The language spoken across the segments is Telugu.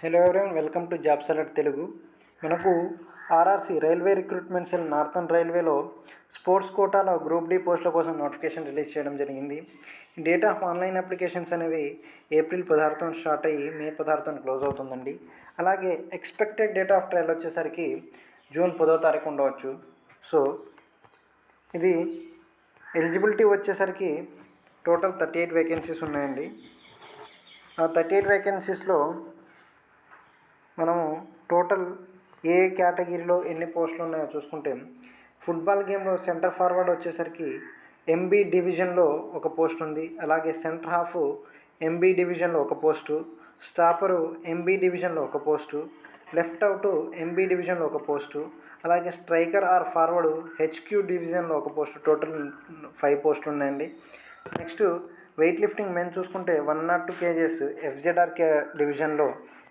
Hello everyone welcome to job select Telugu మనకు RRC railway recruitment cell northern రైల్వేలో స్పోర్ట్స్ కోటాలో గ్రూప్ డి పోస్టుల కోసం నోటిఫికేషన్ రిలీజ్ చేయడం జరిగింది. డేట్ ఆఫ్ ఆన్లైన్ అప్లికేషన్స్ అనేవి ఏప్రిల్ పదహారుతో స్టార్ట్ అయ్యి మే పదహారుతో క్లోజ్ అవుతుందండి. అలాగే ఎక్స్పెక్టెడ్ డేట్ ఆఫ్ ట్రయల్ వచ్చేసరికి జూన్ పదో తారీఖు ఉండవచ్చు. సో ఇది ఎలిజిబిలిటీ వచ్చేసరికి టోటల్ థర్టీ ఎయిట్ వేకెన్సీస్ ఉన్నాయండి. ఆ థర్టీ ఎయిట్ వేకెన్సీస్లో మనము టోటల్ ఏ కేటగిరీలో ఎన్ని పోస్టులు ఉన్నాయో చూసుకుంటే ఫుట్బాల్ గేమ్లో సెంటర్ ఫార్వర్డ్ వచ్చేసరికి ఎంబీ డివిజన్లో ఒక పోస్ట్ ఉంది. అలాగే సెంటర్ హాఫ్ ఎంబీ డివిజన్లో ఒక పోస్టు స్టాపరు ఎంబీ డివిజన్లో ఒక పోస్టు లెఫ్ట్ అవుట్ ఎంబీ డివిజన్లో ఒక పోస్టు అలాగే స్ట్రైకర్ ఆర్ ఫార్వర్డ్ హెచ్క్యూ డివిజన్లో ఒక పోస్టు. టోటల్ ఫైవ్ పోస్టులు ఉన్నాయండి. నెక్స్ట్ వెయిట్ లిఫ్టింగ్ మెన్ చూసుకుంటే one nought two kgs FZR కే డివిజన్లో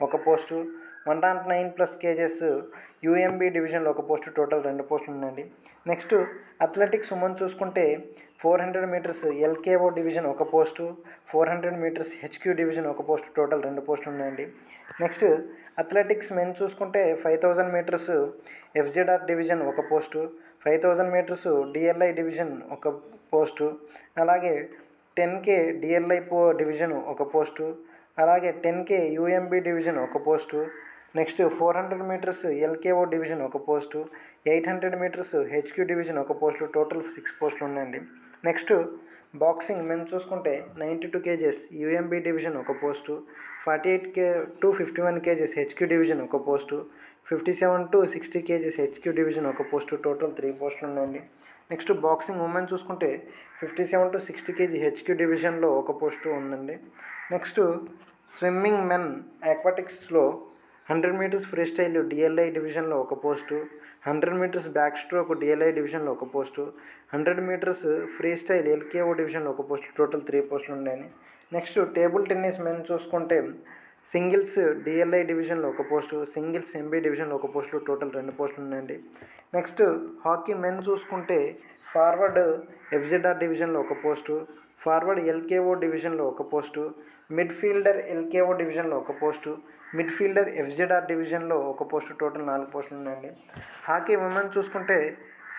ఒక post one nought nine plus kgs UMB డివిజన్లో ఒక పోస్ట్ టోటల్ రెండు పోస్టులు ఉన్నాయండి నెక్స్ట్ అథ్లెటిక్స్ ఉమెన్ చూసుకుంటే four hundred metres LKO division ఒక post four hundred metres HQ division ఒక పోస్ట్ టోటల్ రెండు పోస్టులు ఉన్నాయండి నెక్స్ట్ అథ్లెటిక్స్ మెన్ చూసుకుంటే five thousand metres FZR division ఒక post five thousand metres DLI division ఒక పోస్టు అలాగే టెన్ కే డిఎల్ఐ పో డివిజన్ ఒక పోస్టు అలాగే టెన్ కే యూఎంబీ డివిజన్ ఒక post next four hundred metres LKO division ఒక post eight hundred metres HQ division ఒక పోస్టు టోటల్ సిక్స్ పోస్టులు ఉన్నాయండి. నెక్స్ట్ బాక్సింగ్ మేము చూసుకుంటే ninety two kgs UMB division ఒక post forty eight K to fifty one kgs HQ division ఒక post fifty seven to sixty kgs HQ division ఒక పోస్టు టోటల్ త్రీ పోస్టులు ఉన్నాయండి. నెక్స్ట్ బాక్సింగ్ ఉమెన్ చూసుకుంటే fifty seven to sixty kg HQ డివిజన్లో ఒక పోస్టు ఉందండి. నెక్స్ట్ స్విమ్మింగ్ మెన్ అక్వాటిక్స్లో hundred metres freestyle DLI డివిజన్లో ఒక post hundred metres backstroke DLI డివిజన్లో ఒక post hundred metres freestyle LKO డివిజన్లో ఒక పోస్టు టోటల్ త్రీ పోస్టులు ఉన్నాయని. నెక్స్ట్ టేబుల్ టెన్నిస్ మెన్ చూసుకుంటే సింగిల్స్ డిఎల్ఐ డివిజన్లో ఒక పోస్టు సింగిల్స్ ఎంబీ డివిజన్లో ఒక పోస్టు టోటల్ రెండు పోస్టులు ఉన్నాయండి. నెక్స్ట్ హాకీ మెన్ చూసుకుంటే ఫార్వర్డ్ ఎఫ్జెడ్ఆర్ డివిజన్లో ఒక పోస్టు ఫార్వర్డ్ ఎల్కేఓ డివిజన్లో ఒక పోస్టు మిడ్ఫీల్డర్ ఎల్కేఓ డివిజన్లో ఒక పోస్టు మిడ్ఫీల్డర్ ఎఫ్జెడ్ఆర్ డివిజన్లో ఒక పోస్ట్ టోటల్ నాలుగు పోస్టులు ఉన్నాయండి హాకీ ఉమెన్ చూసుకుంటే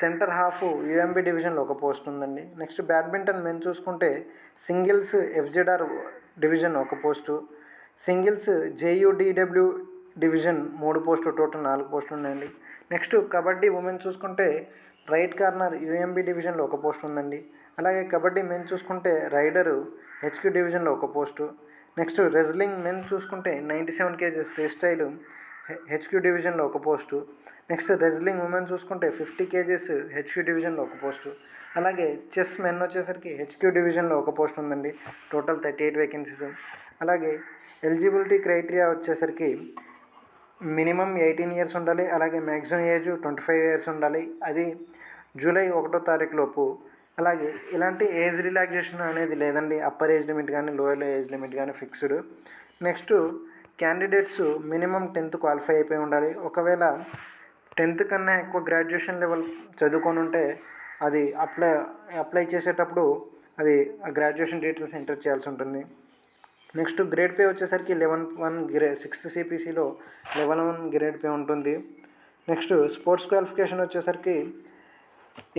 సెంటర్ హాఫ్ యూఎంబి డివిజన్లో ఒక పోస్ట్ ఉందండి నెక్స్ట్ బ్యాడ్మింటన్ మెన్ చూసుకుంటే సింగిల్స్ ఎఫ్జెడ్ఆర్ డివిజన్ ఒక పోస్టు. సింగిల్స్ జేయుడిడబ్ల్యూ డివిజన్ మూడు పోస్టు టోటల్ నాలుగు పోస్టులు ఉన్నాయండి నెక్స్ట్ కబడ్డీ ఉమెన్ చూసుకుంటే రైట్ కార్నర్ యూఎంబి డివిజన్లో ఒక పోస్ట్ ఉందండి అలాగే కబడ్డీ మెన్ చూసుకుంటే రైడరు హెచ్క్యూ డివిజన్లో ఒక పోస్టు. నెక్స్ట్ రెజ్లింగ్ మెన్ చూసుకుంటే ninety seven kgs freestyle HQ డివిజన్లో ఒక పోస్టు. నెక్స్ట్ రెజ్లింగ్ ఉమెన్ చూసుకుంటే ఫిఫ్టీ కేజీస్ హెచ్క్యూ డివిజన్లో ఒక పోస్టు. అలాగే చెస్ మెన్ వచ్చేసరికి హెచ్క్యూ డివిజన్లో ఒక పోస్ట్ ఉందండి. Total thirty eight vacancies. అలాగే ఎలిజిబిలిటీ క్రైటీరియా వచ్చేసరికి మినిమం ఎయిటీన్ ఇయర్స్ ఉండాలి. అలాగే maximum age twenty five years ఉండాలి. అది జూలై ఒకటో తారీఖు లోపు అలాగే ఇలాంటి ఏజ్ రిలాక్సేషన్ అనేది లేదండి. అప్పర్ ఏజ్ లిమిట్ కానీ లోయర్ ఏజ్ లిమిట్ కానీ fixed. Next candidates minimum tenth qualify అయిపోయి ఉండాలి. ఒకవేళ టెన్త్ కన్నా ఎక్కువ గ్రాడ్యుయేషన్ లెవెల్ చదువుకొని ఉంటే అది అప్లై అప్లై చేసేటప్పుడు అది గ్రాడ్యుయేషన్ డీటెయిల్స్ ఎంటర్ చేయాల్సి ఉంటుంది. నెక్స్ట్ గ్రేడ్ పే వచ్చేసరికి లెవెన్ వన్ గ్రే సిక్స్త్ సిపిసిలో లెవెన్ వన్ గ్రేడ్ పే ఉంటుంది. నెక్స్ట్ స్పోర్ట్స్ క్వాలిఫికేషన్ వచ్చేసరికి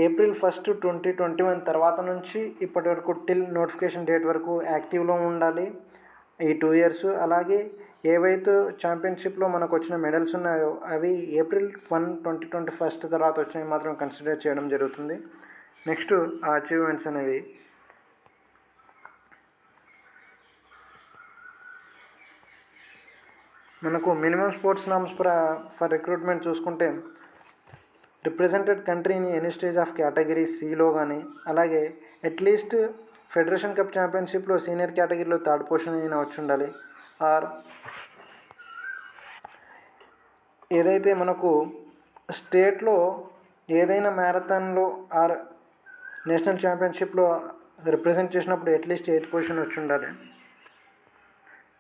April first twenty twenty one తర్వాత నుంచి ఇప్పటి వరకు టిల్ నోటిఫికేషన్ డేట్ వరకు యాక్టివ్లో ఉండాలి. ఈ టూ ఇయర్స్ అలాగే ఏవైతే ఛాంపియన్షిప్లో మనకు వచ్చిన మెడల్స్ ఉన్నాయో అవి April one twenty twenty first తర్వాత వచ్చినవి మాత్రం కన్సిడర్ చేయడం జరుగుతుంది. నెక్స్ట్ ఆ అచీవ్మెంట్స్ అనేవి. మనకు minimum sports norms for for recruitment చూసుకుంటే రిప్రజెంటెడ్ కంట్రీని ఎనీ స్టేజ్ ఆఫ్ కేటగిరీ సిలో కానీ అలాగే అట్లీస్ట్ ఫెడరేషన్ కప్ ఛాంపియన్షిప్లో సీనియర్ కేటగిరీలో థర్డ్ పొజిషన్ అయినా వచ్చి ఉండాలి ఆర్ ఏదైతే మనకు స్టేట్లో ఏదైనా మ్యారథాన్లో ఆర్ నేషనల్ ఛాంపియన్షిప్లో రిప్రజెంట్ చేసినప్పుడు అట్లీస్ట్ ఎయిత్ పొజిషన్ వచ్చి ఉండాలి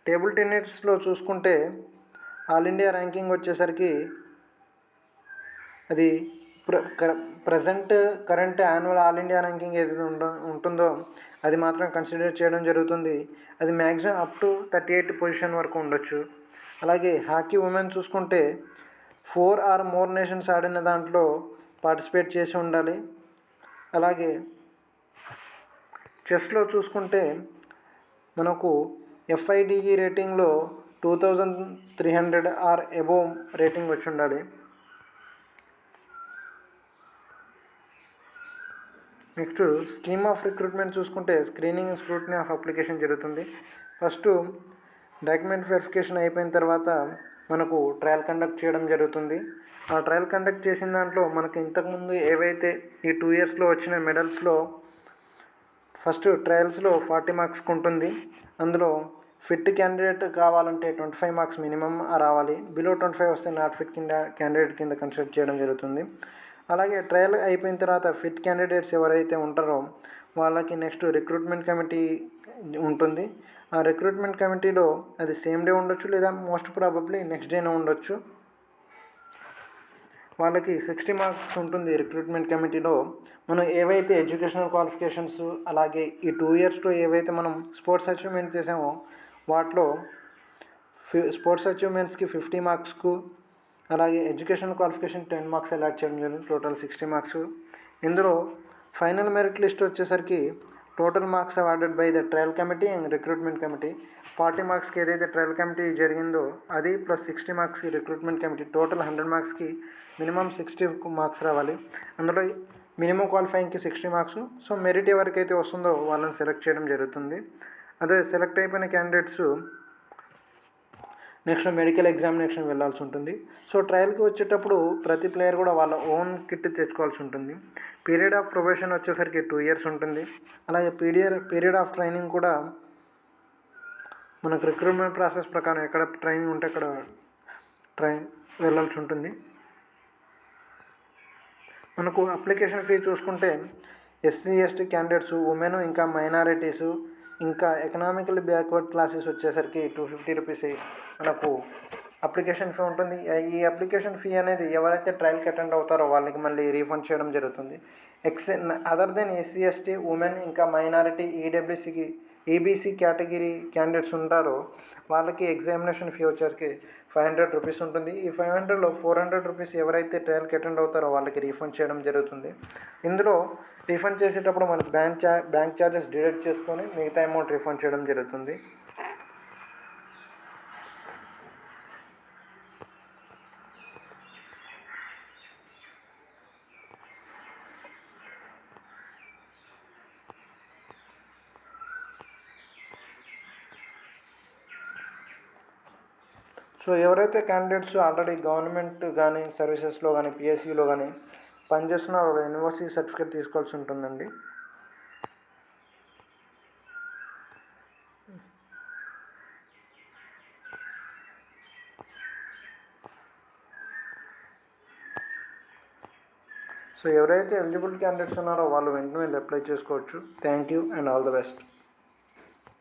టేబుల్ టెన్నిస్లో చూసుకుంటే ఆల్ ఇండియా ర్యాంకింగ్ వచ్చేసరికి అది present current annual all India ranking ఉండ ఉంటుందో అది మాత్రం కన్సిడర్ చేయడం జరుగుతుంది. అది maximum up to thirty eight position వరకు ఉండొచ్చు. అలాగే హాకీ ఉమెన్ చూసుకుంటే ఫోర్ ఆర్ మోర్ నేషన్స్ ఆడిన దాంట్లో పార్టిసిపేట్ చేసి ఉండాలి. అలాగే చెస్లో చూసుకుంటే మనకు FIDE రేటింగ్లో two thousand three hundred or above rating వచ్చి ఉండాలి. నెక్స్ట్ స్కీమ్ ఆఫ్ రిక్రూట్మెంట్ చూసుకుంటే స్క్రీనింగ్ స్క్రూటినీ ఆఫ్ అప్లికేషన్ జరుగుతుంది. ఫస్ట్ డాక్యుమెంట్ వెరిఫికేషన్ అయిపోయిన తర్వాత మనకు ట్రయల్ కండక్ట్ చేయడం జరుగుతుంది. ఆ ట్రయల్ కండక్ట్ చేసిన దాంట్లో మనకు ఇంతకుముందు ఏవైతే ఈ టూ ఇయర్స్లో వచ్చిన మెడల్స్లో ఫస్ట్ ట్రయల్స్లో ఫార్టీ మార్క్స్కి ఉంటుంది అందులో ఫిట్ క్యాండిడేట్ కావాలంటే ట్వంటీ ఫైవ్ మార్క్స్ మినిమం రావాలి. బిలో ట్వంటీ ఫైవ్ వస్తే నాట్ ఫిట్ కింద క్యాండిడేట్ కింద కన్సిడర్ చేయడం జరుగుతుంది. అలాగే ట్రయల్ అయిపోయిన తర్వాత ఫిట్ క్యాండిడేట్స్ ఎవరైతే ఉంటారో వాళ్ళకి నెక్స్ట్ రిక్రూట్మెంట్ కమిటీ ఉంటుంది. ఆ రిక్రూట్మెంట్ కమిటీలో అది సేమ్ డే ఉండొచ్చు లేదా మోస్ట్ ప్రాబబ్లీ నెక్స్ట్ డేనే ఉండొచ్చు. వాళ్ళకి సిక్స్టీ మార్క్స్ ఉంటుంది రిక్రూట్మెంట్ కమిటీలో. మనం ఏవైతే ఎడ్యుకేషనల్ క్వాలిఫికేషన్స్ అలాగే ఈ టూ ఇయర్స్లో ఏవైతే మనం స్పోర్ట్స్ అచీవ్మెంట్ చేసామో వాటిలో ఫి స్పోర్ట్స్ అచీవ్మెంట్స్కి ఫిఫ్టీ మార్క్స్కు అలాగే educational qualification ten marks allot చేయడం జరిగింది టోటల్ సిక్స్టీ మార్క్స్ ఇందులో ఫైనల్ మెరిట్ లిస్ట్ వచ్చేసరికి total marks awarded by the trial committee and recruitment committee forty మార్క్స్కి ఏదైతే ట్రయల్ కమిటీ జరిగిందో అది ప్లస్ సిక్స్టీ మార్క్స్కి రిక్రూట్మెంట్ కమిటీ టోటల్ హండ్రెడ్ మార్క్స్కి మినిమం సిక్స్టీ మార్క్స్ రావాలి. అందులో మినిమం క్వాలిఫైయింగ్కి సిక్స్టీ మార్క్స్ సో మెరిట్ ఎవరికైతే వస్తుందో వాళ్ళని సెలెక్ట్ చేయడం జరుగుతుంది. అదే సెలెక్ట్ అయిపోయిన క్యాండిడేట్స్ నెక్స్ట్ మెడికల్ ఎగ్జామినేషన్ వెళ్ళాల్సి ఉంటుంది. సో ట్రయల్కి వచ్చేటప్పుడు ప్రతి ప్లేయర్ కూడా వాళ్ళ ఓన్ కిట్ తెచ్చుకోవాల్సి ఉంటుంది. పీరియడ్ ఆఫ్ ప్రొబేషన్ వచ్చేసరికి టూ ఇయర్స్ ఉంటుంది. అలాగే పీరియడ్ పీరియడ్ ఆఫ్ ట్రైనింగ్ కూడా మనకు రిక్రూట్మెంట్ ప్రాసెస్ ప్రకారం ఎక్కడ ట్రైనింగ్ ఉంటే అక్కడ ట్రైన్ వెళ్ళాల్సి ఉంటుంది. మనకు అప్లికేషన్ ఫీ చూసుకుంటే ఎస్సీ ఎస్టీ క్యాండిడేట్స్ ఉమెన్ ఇంకా మైనారిటీస్ ఇంకా ఎకనామికల్ బ్యాక్వర్డ్ క్లాసెస్ వచ్చేసరికి టూ ఫిఫ్టీ రూపీస్ మనకు అప్లికేషన్ ఫీ ఉంటుంది. ఈ అప్లికేషన్ ఫీ అనేది ఎవరైతే ట్రయల్కి అటెండ్ అవుతారో వాళ్ళకి మళ్ళీ రీఫండ్ చేయడం జరుగుతుంది. X other than SC ST women ఇంకా మైనారిటీ ఈడబ్ల్యూసీకి ఈబీసీ కేటగిరీ క్యాండిడేట్స్ ఉంటారో వాళ్ళకి ఎగ్జామినేషన్ ఫీ వచ్చరికి ఫైవ్ హండ్రెడ్ రూపీస్ ఉంటుంది. ఈ ఫైవ్ హండ్రెడ్లో ఫోర్ హండ్రెడ్ రూపీస్ ఎవరైతే ట్రయల్కి అటెండ్ అవుతారో వాళ్ళకి రీఫండ్ చేయడం జరుగుతుంది. ఇందులో రీఫండ్ చేసేటప్పుడు మనకి బ్యాంక్ చార్ బ్యాంక్ ఛార్జెస్ డిడక్ట్ చేసుకొని మిగతా అమౌంట్ రీఫండ్ చేయడం జరుగుతుంది. సో ఎవరైతే క్యాండిడేట్స్ ఆల్రెడీ గవర్నమెంట్ కానీ సర్వీసెస్లో కానీ పిఎస్సిలో కానీ పనిచేస్తున్న యూనివర్సిటీ సర్టిఫికేట్ తీసుకోవాల్సి ఉంటుందండి. సో ఎవరైతే ఎలిజిబుల్ క్యాండిడేట్స్ ఉన్నారో వాళ్ళు వెంటనే వెళ్ళి అప్లై చేసుకోవచ్చు. Thank you and all the best